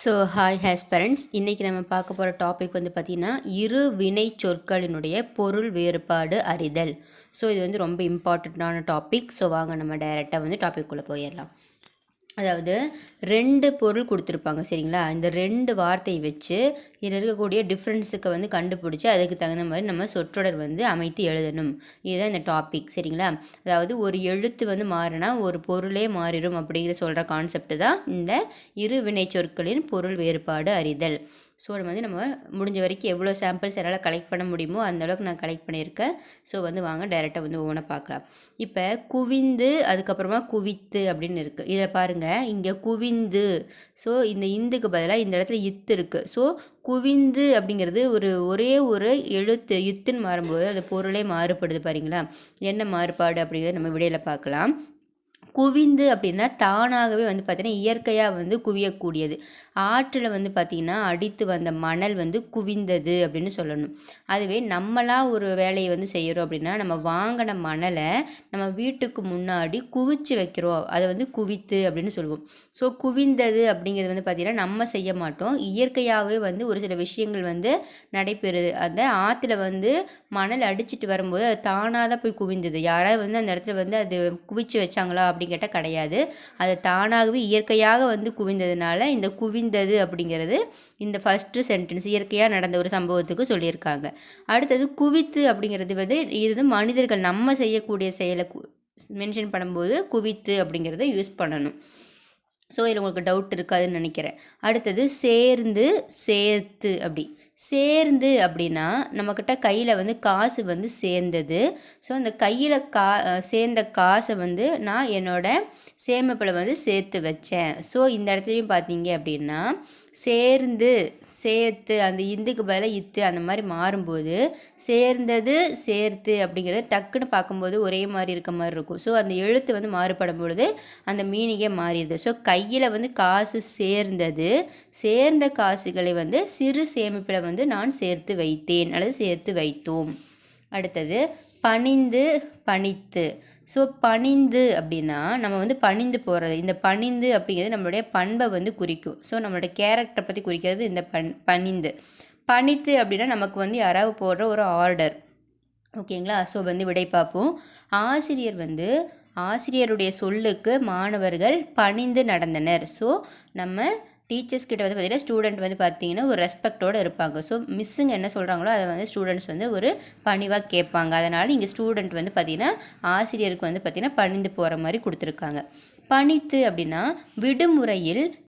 So hi has parents இன்றைக்கி நம்ம பார்க்க போகிற டாபிக் வந்து பார்த்திங்கன்னா இரு வினை சொற்களினுடைய பொருள் வேறுபாடு அறிதல். ஸோ இது வந்து ரொம்ப இம்பார்ட்டண்ட்டான டாபிக் ஸோ வாங்க நம்ம டைரெக்டாக வந்து டாபிக்குள்ளே போயிடலாம். அதாவது ரெண்டு பொருள் கொடுத்துருப்பாங்க சரிங்களா? இந்த ரெண்டு வார்த்தையை வச்சு இதில் இருக்கக்கூடிய டிஃப்ரென்ஸுக்கு வந்து கண்டுபிடிச்சி அதுக்கு தகுந்த மாதிரி நம்ம சொற்றொடர் வந்து அமைத்து எழுதணும். இதுதான் இந்த டாபிக் சரிங்களா? அதாவது ஒரு எழுத்து வந்து மாறினா ஒரு பொருளே மாறிடும் அப்படிங்கிற சொல்கிற கான்செப்ட் தான் இந்த இரு வினைச்சொற்களின் பொருள் வேறுபாடு அறிதல். ஸோ நம்ம வந்து நம்ம முடிஞ்ச வரைக்கும் எவ்வளோ சாம்பிள்ஸ் என்னால் கலெக்ட் பண்ண முடியுமோ அந்தளவுக்கு நான் கலெக்ட் பண்ணியிருக்கேன். ஸோ வந்து வாங்க டைரெக்டாக வந்து ஒவ்வொன்றா பார்க்கலாம். இப்போ குவிந்து அதுக்கப்புறமா குவித்து அப்படின்னு இருக்குது இதை பாருங்கள் இங்கே குவிந்து. ஸோ இந்த இந்துக்கு பதிலாக இந்த இடத்துல இத்து இருக்குது ஸோ குவிந்து அப்படிங்கிறது ஒரு ஒரே ஒரு எழுத்து இத்துன்னு மாறும்போது அந்த பொருளே மாறுபடுது பாருங்களா என்ன மாறுபாடு அப்படிங்கிறத நம்ம விடையில் பார்க்கலாம். குவிந்து அப்படின்னா தானாகவே வந்து பார்த்திங்கன்னா இயற்கையாக வந்து குவியக்கூடியது. ஆற்றில் வந்து பார்த்திங்கன்னா அடித்து வந்த மணல் வந்து குவிந்தது அப்படின்னு சொல்லணும். அதுவே நம்மளாக ஒரு வேலையை வந்து செய்கிறோம் அப்படின்னா நம்ம வாங்கின மணலை நம்ம வீட்டுக்கு முன்னாடி குவிச்சு வைக்கிறோம். அதை வந்து குவித்து அப்படின்னு சொல்லுவோம். ஸோ குவிந்தது அப்படிங்கிறது வந்து பார்த்திங்கன்னா நம்ம செய்ய மாட்டோம். இயற்கையாகவே வந்து ஒரு சில விஷயங்கள் வந்து நடைபெறுது. அந்த ஆற்றுல வந்து மணல் அடிச்சுட்டு வரும்போது அது தானாக தான் போய் குவிந்தது. யாராவது வந்து அந்த இடத்துல வந்து அது குவிச்சு வச்சாங்களா அப்படின்னு கேட்டால் கிடையாது. அது தானாகவே இயற்கையாக வந்து குவிந்ததுனால இந்த குவிந்தது அப்படிங்கிறது இந்த ஃபஸ்ட்டு சென்டென்ஸ் இயற்கையாக நடந்த ஒரு சம்பவத்துக்கு சொல்லியிருக்காங்க. அடுத்தது குவித்து அப்படிங்கிறது வந்து இது மனிதர்கள் நம்ம செய்யக்கூடிய செயலை மென்ஷன் பண்ணும்போது குவித்து அப்படிங்கிறத யூஸ் பண்ணணும். ஸோ இதில் உங்களுக்கு டவுட் இருக்காதுன்னு நினைக்கிறேன். அடுத்தது சேர்ந்து சேர்த்து அப்படி. சேர்ந்து அப்படின்னா நம்மக்கிட்ட கையில் வந்து காசு வந்து சேர்ந்தது. ஸோ அந்த கையில் கா சேர்ந்த காசை வந்து நான் என்னோடய சேமிப்பில் வந்து சேர்த்து வச்சேன். ஸோ இந்த இடத்துலையும் பார்த்தீங்க அப்படின்னா சேர்ந்து சேர்த்து அந்த இந்துக்கு பதிலாக இத்து அந்த மாதிரி மாறும்போது சேர்ந்தது சேர்த்து அப்படிங்கிறது டக்குன்னு பார்க்கும்போது ஒரே மாதிரி இருக்க மாதிரி இருக்கும். ஸோ அந்த எழுத்து வந்து மாறுபடும் பொழுது அந்த மீனிங்கே மாறிடுது. ஸோ கையில் வந்து காசு சேர்ந்தது சேர்ந்த காசுகளை வந்து சிறு சேமிப்பில் வந்து வந்து நான் சேர்த்து வைத்தேன் அல்லது சேர்த்து வைத்தோம். அடுத்தது பணிந்து பணித்து. ஸோ பணிந்து அப்படின்னா நம்ம வந்து பணிந்து போகிறது இந்த பணிந்து அப்படிங்கிறது நம்மளுடைய பண்பை வந்து குறிக்கும். ஸோ நம்மளுடைய கேரக்டரை பற்றி குறிக்கிறது இந்த பண் பணிந்து. பணித்து அப்படின்னா நமக்கு வந்து யாராவது போடுற ஒரு ஆர்டர் ஓகேங்களா? ஸோ வந்து விடை பார்ப்போம். ஆசிரியர் வந்து ஆசிரியருடைய சொல்லுக்கு மாணவர்கள் பணிந்து நடந்தனர். ஸோ நம்ம டீச்சர்ஸ் கிட்ட வந்து பார்த்திங்கன்னா ஸ்டூடெண்ட் வந்து பார்த்திங்கன்னா ஒரு ரெஸ்பெக்டோடு இருப்பாங்க. ஸோ மிஸ்ஸுங்க என்ன சொல்கிறாங்களோ அதை வந்து ஸ்டூடெண்ட்ஸ் வந்து ஒரு பணிவாக கேட்பாங்க. அதனால் இங்கே ஸ்டூடெண்ட் வந்து பார்த்திங்கன்னா ஆசிரியருக்கு வந்து பார்த்திங்கன்னா பணிந்து போகிற மாதிரி கொடுத்துருக்காங்க. பணித்து அப்படின்னா விடுமுறையில்